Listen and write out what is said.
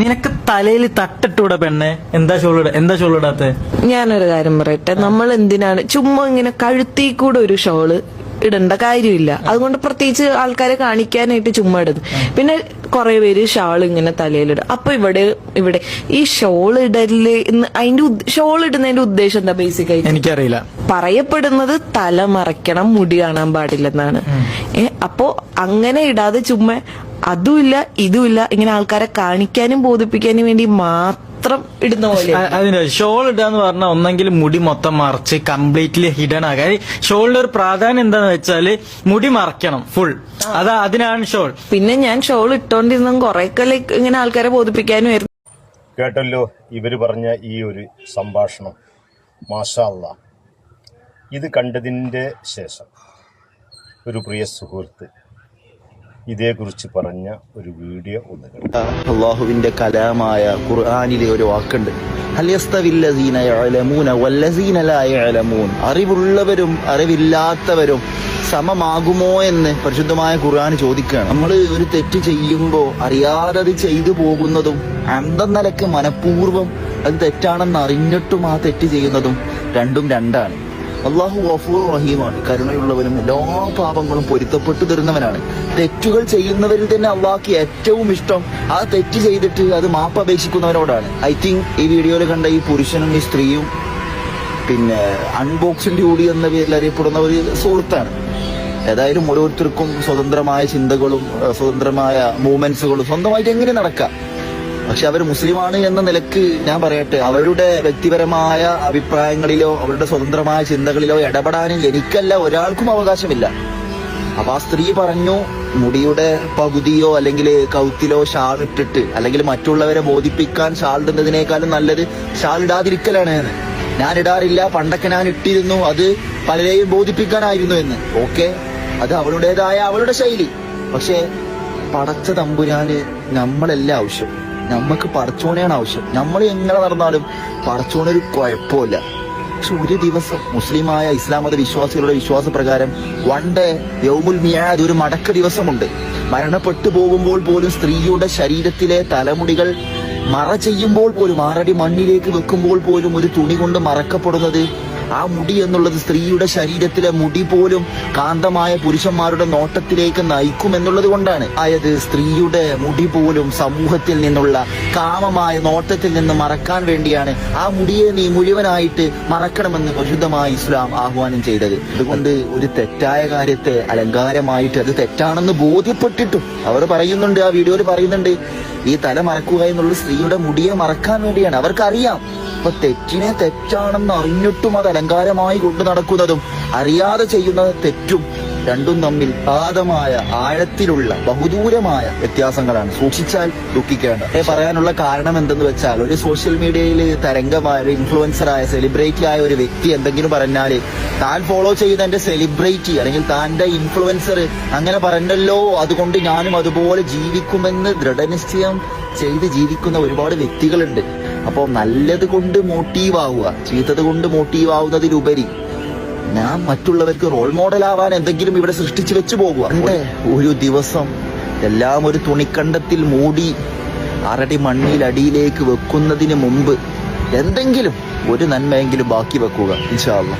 നിനക്ക് തലയിൽ തട്ടിട്ടൂടെ പെണ്ണെ? എന്താ ഷോളിട എന്താ ഷോളിടാത്തെ ഞാനൊരു കാര്യം പറയട്ടെ. നമ്മൾ എന്തിനാണ് ചുമ്മാ ഇങ്ങനെ കഴുത്തി കൂടെ ഒരു ഷോൾ ഇടേണ്ട കാര്യമില്ല. അതുകൊണ്ട് പ്രത്യേകിച്ച് ആൾക്കാരെ കാണിക്കാനായിട്ട് ചുമ്മാ ഇടുന്നു പിന്നെ കുറെ പേര് ഷാൾ ഇങ്ങനെ തലയിലിടും അപ്പൊ ഇവിടെ ഇവിടെ ഈ ഷോൾ ഇടൽ അതിന്റെ ഷോൾ ഇടുന്നതിന്റെ ഉദ്ദേശം എന്താ ബേസിക് ആയിട്ട് എനിക്കറിയില്ല. പറയപ്പെടുന്നത് തല മറയ്ക്കണം മുടി കാണാൻ പാടില്ലെന്നാണ്. ഏഹ് അപ്പോ അങ്ങനെ ഇടാതെ ചുമ്മാ അതുമില്ല ഇതുമില്ല. ഇങ്ങനെ ആൾക്കാരെ കാണിക്കാനും ബോധിപ്പിക്കാനും വേണ്ടി മാത്രം ഇടുന്ന പോലെ അതിന് ഷോൾ ഇടാന്ന് പറഞ്ഞാൽ ഒന്നെങ്കിൽ മുടി മൊത്തം മറച്ച് കംപ്ലീറ്റ്ലി ഹിഡൻ ആകാൻ ഷോളിന്റെ ഒരു പ്രാധാന്യം എന്താന്ന് വെച്ചാൽ മുടി മറക്കണം ഫുൾ. അതാ അതിനാണ് ഷോൾ. പിന്നെ ഞാൻ ഷോൾ ഇട്ടോണ്ടിരുന്ന കൊറേയൊക്കെ ലൈക്ക് ഇങ്ങനെ ആൾക്കാരെ ബോധിപ്പിക്കാനും ആയിരുന്നു. കേട്ടല്ലോ ഇവർ പറഞ്ഞ ഈ ഒരു സംഭാഷണം. മാഷാ അല്ലാ ഇത് കണ്ടതിന്റെ ശേഷം. ഒരു പ്രിയ സുഹൃത്ത്. ഇതേക്കുറിച്ച് പറഞ്ഞ ഒരു വീഡിയോ ഒന്ന് അള്ളാഹുവിന്റെ കലാമായ ഖുർആാനിലെ ഒരു വാക്കുണ്ട്. അറിവുള്ളവരും അറിവില്ലാത്തവരും സമമാകുമോ എന്ന് പരിശുദ്ധമായ ഖുർആൻ ചോദിക്കുകയാണ്. നമ്മൾ ഒരു തെറ്റ് ചെയ്യുമ്പോൾ അറിയാതെ അത് ചെയ്തു പോകുന്നതും അന്തന്നലക്ക് മനഃപൂർവം അത് തെറ്റാണെന്ന് അറിഞ്ഞിട്ടും ആ തെറ്റ് ചെയ്യുന്നതും രണ്ടും രണ്ടാണ്. അള്ളാഹു ഗഫൂർ റഹീമാണ്. കരുണയുള്ളവനും എല്ലാ പാപങ്ങളും പൊരുത്തപ്പെട്ടു തരുന്നവനാണ്. തെറ്റുകൾ ചെയ്യുന്നവരിൽ തന്നെ അള്ളാഹ്ക്ക് ഏറ്റവും ഇഷ്ടം ആ തെറ്റ് ചെയ്തിട്ട് അത് മാപ്പ് അപേക്ഷിക്കുന്നവരോടാണ് ഐ തിങ്ക് ഈ വീഡിയോയിൽ കണ്ട ഈ പുരുഷനും ഈ സ്ത്രീയും പിന്നെ അൺബോക്സിംഗ് കൂടി എന്ന പേരിൽ അറിയപ്പെടുന്ന ഒരു സുഹൃത്താണ്. ഏതായാലും ഓരോരുത്തർക്കും സ്വതന്ത്രമായ ചിന്തകളും സ്വതന്ത്രമായ മൂവ്മെന്റ്സുകളും സ്വന്തമായിട്ട് എങ്ങനെ നടക്കാം? പക്ഷെ അവർ മുസ്ലിമാണ് എന്ന നിലയ്ക്ക് ഞാൻ പറയട്ടെ അവരുടെ വ്യക്തിപരമായ അഭിപ്രായങ്ങളിലോ അവരുടെ സ്വതന്ത്രമായ ചിന്തകളിലോ ഇടപെടാനും എനിക്കല്ല ഒരാൾക്കും അവകാശമില്ല. അപ്പൊ ആ സ്ത്രീ പറഞ്ഞു മുടിയുടെ പകുതിയോ അല്ലെങ്കിൽ കൗത്തിലോ ഷാൾ ഇട്ടിട്ട് അല്ലെങ്കിൽ മറ്റുള്ളവരെ ബോധിപ്പിക്കാൻ ഷാൾ ഇടുന്നതിനേക്കാളും നല്ലത് ഷാൾ ഇടാതിരിക്കലാണ്. ഞാൻ ഇടാറില്ല പണ്ടൊക്കെ ഞാൻ ഇട്ടിരുന്നു അത് പലരെയും ബോധിപ്പിക്കാനായിരുന്നു എന്ന്. ഓക്കെ അത് അവളുടേതായ അവളുടെ ശൈലി. പക്ഷേ പടച്ച തമ്പുരാന് നമ്മളെല്ലാം ആവശ്യം. നമ്മക്ക് പടച്ചോനെയാണ് ആവശ്യം. നമ്മൾ എങ്ങനെ നടന്നാലും പടച്ചോനൊരു കുഴപ്പമില്ല. പക്ഷെ ഒരു ദിവസം മുസ്ലിമായ ഇസ്ലാം മത വിശ്വാസികളുടെ വിശ്വാസപ്രകാരം വൺ ഡേ യൗമുൽ മിയാദ് ഒരു മടക്ക ദിവസമുണ്ട്. മരണപ്പെട്ടു പോകുമ്പോൾ പോലും സ്ത്രീയുടെ ശരീരത്തിലെ തലമുടികൾ മറ ചെയ്യുമ്പോൾ പോലും ആറടി മണ്ണിലേക്ക് വെക്കുമ്പോൾ പോലും ഒരു തുണി കൊണ്ട് മറക്കപ്പെടുന്നത് ആ മുടി എന്നുള്ളത് സ്ത്രീയുടെ ശരീരത്തിലെ മുടി പോലും കാന്തമായ പുരുഷന്മാരുടെ നോട്ടത്തിലേക്ക് നയിക്കും എന്നുള്ളത് കൊണ്ടാണ്. ആയത് സ്ത്രീയുടെ മുടി പോലും സമൂഹത്തിൽ നിന്നുള്ള കാമമായ നോട്ടത്തിൽ നിന്ന് മറക്കാൻ വേണ്ടിയാണ് ആ മുടിയെ നീ മുഴുവനായിട്ട് മറക്കണമെന്ന് പരിശുദ്ധമായ ഇസ്ലാം ആഹ്വാനം ചെയ്തത്. അതുകൊണ്ട് ഒരു തെറ്റായ കാര്യത്തെ അലങ്കാരമായിട്ട് അത് തെറ്റാണെന്ന് ബോധ്യപ്പെട്ടിട്ടും അവർ പറയുന്നുണ്ട് ആ വീഡിയോയിൽ പറയുന്നുണ്ട് ഈ തല മറക്കുക എന്നുള്ളത് സ്ത്രീയുടെ മുടിയെ മറക്കാൻ വേണ്ടിയാണ്. അവർക്കറിയാം. അപ്പൊ തെറ്റിനെ തെറ്റാണെന്ന് അറിഞ്ഞിട്ടും അത് അലങ്കാരമായി കൊണ്ടു നടക്കുന്നതും അറിയാതെ ചെയ്യുന്ന തെറ്റും രണ്ടും തമ്മിൽ ആദമായ ആഴത്തിലുള്ള ബഹുദൂരമായ വ്യത്യാസങ്ങളാണ് സൂക്ഷിച്ചാൽ ദുഃഖിക്കേണ്ട. പറയാനുള്ള കാരണം എന്തെന്ന് വെച്ചാൽ ഒരു സോഷ്യൽ മീഡിയയിൽ തരംഗമായ ഒരു ഇൻഫ്ലുവൻസറായ സെലിബ്രിറ്റി ആയ ഒരു വ്യക്തി എന്തെങ്കിലും പറഞ്ഞാൽ താൻ ഫോളോ ചെയ്യുന്ന എന്റെ സെലിബ്രിറ്റി അല്ലെങ്കിൽ താന്റെ ഇൻഫ്ലുവൻസർ അങ്ങനെ പറഞ്ഞല്ലോ അതുകൊണ്ട് ഞാനും അതുപോലെ ജീവിക്കുമെന്ന് ദൃഢനിശ്ചയം ചെയ്ത് ജീവിക്കുന്ന ഒരുപാട് വ്യക്തികളുണ്ട്. അപ്പോൾ നല്ലത് കൊണ്ട് മോട്ടീവ് ആവുക. ചീത്തത് കൊണ്ട് മോട്ടീവ് ആവുന്നതിലുപരി ഞാൻ മറ്റുള്ളവർക്ക് റോൾ മോഡൽ ആവാൻ എന്തെങ്കിലും ഇവിടെ സൃഷ്ടിച്ചു വെച്ചു പോകുക. ഒരു ദിവസം എല്ലാം ഒരു തുണിക്കണ്ടത്തിൽ മൂടി അരടി മണ്ണിൽ അടിയിലേക്ക് വെക്കുന്നതിന് മുമ്പ് എന്തെങ്കിലും ഒരു നന്മയെങ്കിലും ബാക്കി വെക്കുക ഇൻഷാ അള്ളാ.